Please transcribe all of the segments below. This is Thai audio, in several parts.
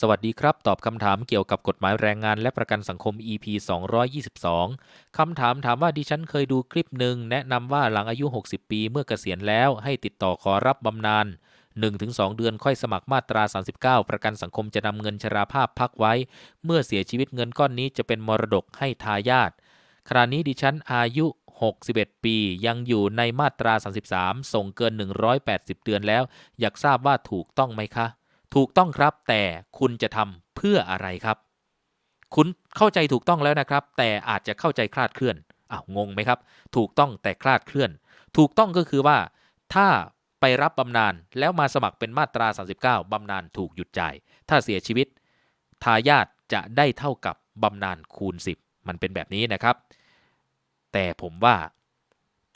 สวัสดีครับ ตอบคำถามเกี่ยวกับกฎหมายแรงงานและประกันสังคม EP 222 คำถามถามว่าดิฉันเคยดูคลิปหนึ่งแนะนำว่าหลังอายุ 60 ปีเมื่อเกษียณแล้วให้ติดต่อขอรับบำนาญ1-2 เดือนค่อยสมัครมาตรา 39 ประกันสังคมจะนำเงินชราภาพพักไว้ เมื่อเสียชีวิตเงินก้อนนี้จะเป็นมรดกให้ทายาทขณะนี้ดิฉันอายุ61 ปี ยังอยู่ในมาตรา 33 ส่งเกิน 180 เดือนแล้ว อยากทราบว่าถูกต้องไหมคะ ถูกต้องครับ แต่คุณจะทำเพื่ออะไรครับ คุณเข้าใจถูกต้องแล้วนะครับ แต่อาจจะเข้าใจคลาดเคลื่อนอ้าวงงไหมครับ ถูกต้องแต่คลาดเคลื่อน ถูกต้องก็คือว่า ถ้าไปรับบำนาญแล้วมาสมัครเป็นมาตรา 39บำนาญถูกหยุดจ่าย ถ้าเสียชีวิต ทายาทจะได้เท่ากับบำนาญคูณ 10 มันเป็นแบบนี้นะครับ แต่ผมว่า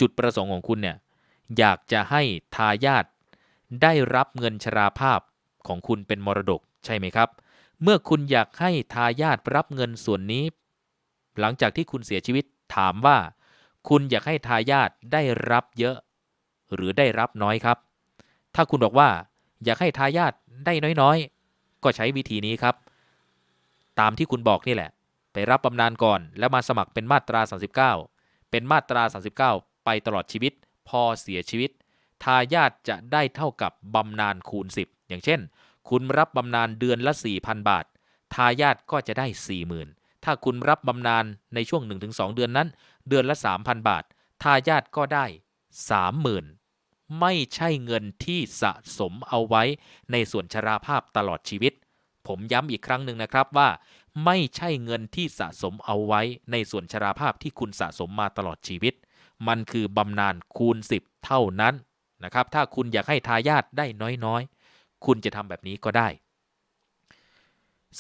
จุดประสงค์ของคุณเนี่ยอยากจะให้ทายาทได้รับเงินชราภาพ ของคุณเป็นมรดกใช่ไหมครับ เมื่อคุณอยากให้ทายาทรับเงินส่วนนี้ หลังจากที่คุณเสียชีวิตถามว่า คุณอยากให้ทายาทได้รับเยอะ หรือได้รับน้อยครับ ถ้าคุณบอกว่าอยากให้ทายาทได้น้อยๆ ก็ใช้วิธีนี้ครับ ตามที่คุณบอกนี่แหละ ไปรับบำนาญก่อน แล้วมาสมัครเป็นมาตรา 39 เป็นมาตรา 39 ไปตลอดชีวิต พอเสียชีวิตายาทจะได้เท่ากับบำนาญคูณ 10 อย่างเช่น คุณรับบำนาญเดือนละ 4,000 บาท ทายาทก็จะได้ 40,000 ถ้าคุณรับบำนาญในช่วง 1-2 เดือนนั้น เดือนละ 3,000 บาท ทายาทก็ได้ 30,000 ไม่ใช่เงินที่สะสมเอาไว้ในส่วนชราภาพตลอดชีวิต ผมย้ำอีกครั้งหนึ่งนะครับว่า ไม่ใช่เงินที่สะสมเอาไว้ในส่วนชราภาพที่คุณสะสมมาตลอดชีวิต มันคือบำนาญคูณ 10 เท่านั้น นะครับ ถ้าคุณอยากให้ทายาทได้น้อยๆ คุณจะทำแบบนี้ก็ได้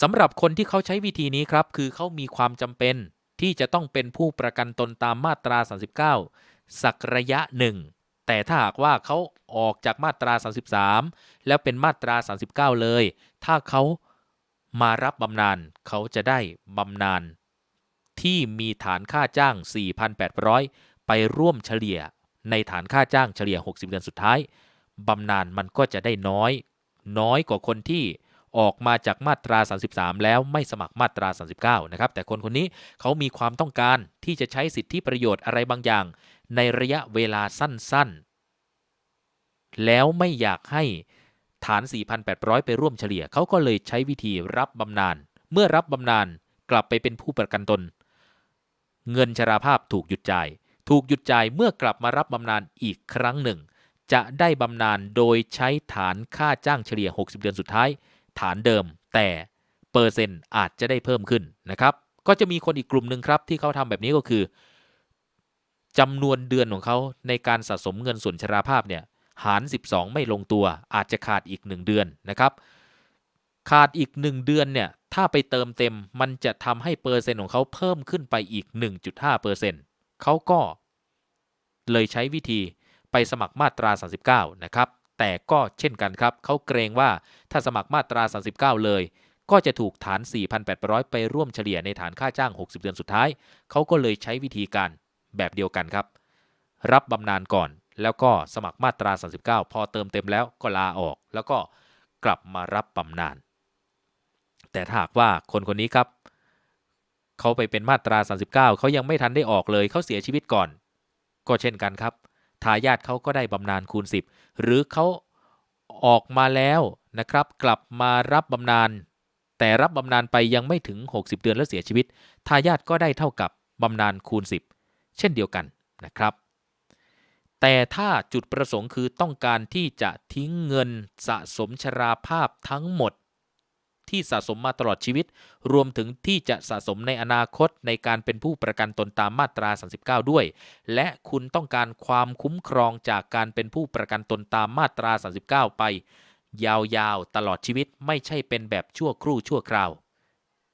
สำหรับคนที่เขาใช้วิธีนี้ครับ คือเขามีความจำเป็นที่จะต้องเป็นผู้ประกันตนตามมาตรา 39 สักระยะหนึ่ง แต่ถ้าหากว่าเขาออกจากมาตรา 33 แล้วเป็นมาตรา 39 เลย ถ้าเขามารับบำนาญเขาจะได้บำนาญที่มีฐานค่าจ้าง 4,800 ไปร่วมเฉลี่ย ในฐานค่าจ้างเฉลี่ย 60 เดือนสุดท้ายบำนาญมันก็จะได้น้อย น้อยกว่าคนที่ออกมาจากมาตรา 33 แล้วไม่สมัครมาตรา 39 นะครับ แต่คนคนนี้เขามีความต้องการที่จะใช้สิทธิประโยชน์อะไรบางอย่าง ในระยะเวลาสั้นๆ แล้วไม่อยากให้ฐาน 4,800 ไปร่วมเฉลี่ย เขาก็เลยใช้วิธีรับบำนาญ เมื่อรับบำนาญกลับไปเป็นผู้ประกันตน เงินชราภาพถูกหยุดจ่าย ถูกหยุดจ่ายเมื่อกลับมารับบำนาญอีกครั้งหนึ่ง จะได้บำนาญโดยใช้ฐานค่าจ้างเฉลี่ย 60 เดือนสุดท้าย ฐานเดิม แต่เปอร์เซ็นต์อาจจะได้เพิ่มขึ้นนะครับ ก็จะมีคนอีกกลุ่มหนึ่งครับที่เขาทำแบบนี้ก็คือจำนวนเดือนของเขาในการสะสมเงินส่วนชราภาพเนี่ยหาร 12 ไม่ลงตัว อาจจะขาดอีก 1 เดือนนะครับขาดอีก 1 เดือนเนี่ยถ้าไปเติมเต็มมันจะทำให้เปอร์เซ็นต์ของเขาเพิ่มขึ้นไปอีก 1.5เปอร์เซ็นต์ เขาก็เลยใช้วิธีไปสมัครมาตรา 39 นะครับ แต่ก็เช่นกันครับ เขาเกรงว่าถ้าสมัครมาตรา 39 เลย ก็จะถูกฐาน 4,800 ไปร่วมเฉลี่ยในฐานค่าจ้าง 60 เดือนสุดท้าย เขาก็เลยใช้วิธีการแบบเดียวกันครับ รับบำนาญก่อน แล้วก็สมัครมาตรา 39 พอเติมเต็มแล้วก็ลาออก แล้วก็กลับมารับบำนาญแต่ถ้าหากว่าคนคนนี้ครับ เขาไปเป็นมาตรา 39 เขายังไม่ทันได้ออกเลยเขาเสียชีวิตก่อน ก็เช่นกันครับ ทายาทเขาก็ได้บำนาญคูณ 10 หรือเขาออกมาแล้วนะครับ กลับมารับบำนาญแต่รับบำนาญไปยังไม่ถึง 60 เดือนแล้วเสียชีวิต ทายาทก็ได้เท่ากับบำนาญคูณ 10 เช่นเดียวกันนะครับ แต่ถ้าจุดประสงค์คือต้องการที่จะทิ้งเงินสะสมชราภาพทั้งหมด ที่สะสมมาตลอดชีวิต รวมถึงที่จะสะสมในอนาคตในการเป็นผู้ประกันตนตามมาตรา 39 ด้วย และคุณต้องการความคุ้มครองจากการเป็นผู้ประกันตนตามมาตรา 39 ไป ยาวๆ ตลอดชีวิตไม่ใช่เป็นแบบชั่วครู่ชั่วคราว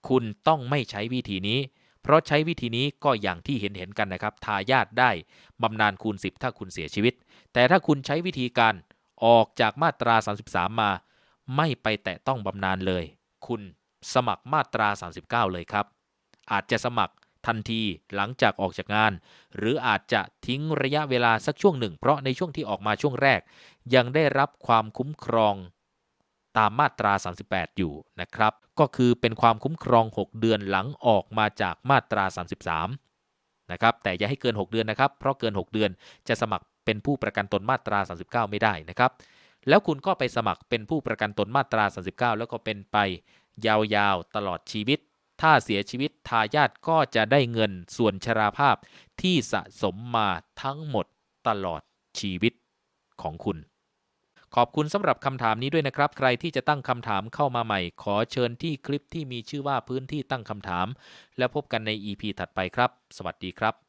คุณต้องไม่ใช้วิธีนี้ เพราะใช้วิธีนี้ก็อย่างที่เห็นเห็นกันนะครับ ทายาทได้บำนาญคูณ 10 ถ้าคุณเสียชีวิต แต่ถ้าคุณใช้วิธีการออกจากมาตรา 33 มา ไม่ไปแตะต้องบำนาญเลย คุณสมัครมาตรา 39 เลยครับ อาจจะสมัครทันทีหลังจากออกจากงาน หรืออาจจะทิ้งระยะเวลาสักช่วงหนึ่ง เพราะในช่วงที่ออกมาช่วงแรก ยังได้รับความคุ้มครองตามมาตรา 38 อยู่นะครับ ก็คือเป็นความคุ้มครอง 6 เดือนหลังออกมาจากมาตรา 33 นะครับ แต่อย่าให้เกิน 6 เดือนนะครับ เพราะเกิน 6 เดือนจะสมัครเป็นผู้ประกันตนมาตรา 39 ไม่ได้นะครับ แล้วคุณก็ไปสมัครเป็นผู้ประกันตนมาตรา 39 แล้วก็เป็นไปยาวๆตลอดชีวิต ถ้าเสียชีวิตทายาทก็จะได้เงินส่วนชราภาพที่สะสมมาทั้งหมดตลอดชีวิตของคุณ ขอบคุณสำหรับคำถามนี้ด้วยนะครับ ใครที่จะตั้งคำถามเข้ามาใหม่ ขอเชิญที่คลิปที่มีชื่อว่าพื้นที่ตั้งคำถาม แล้วพบกันใน EP ถัดไปครับ สวัสดีครับ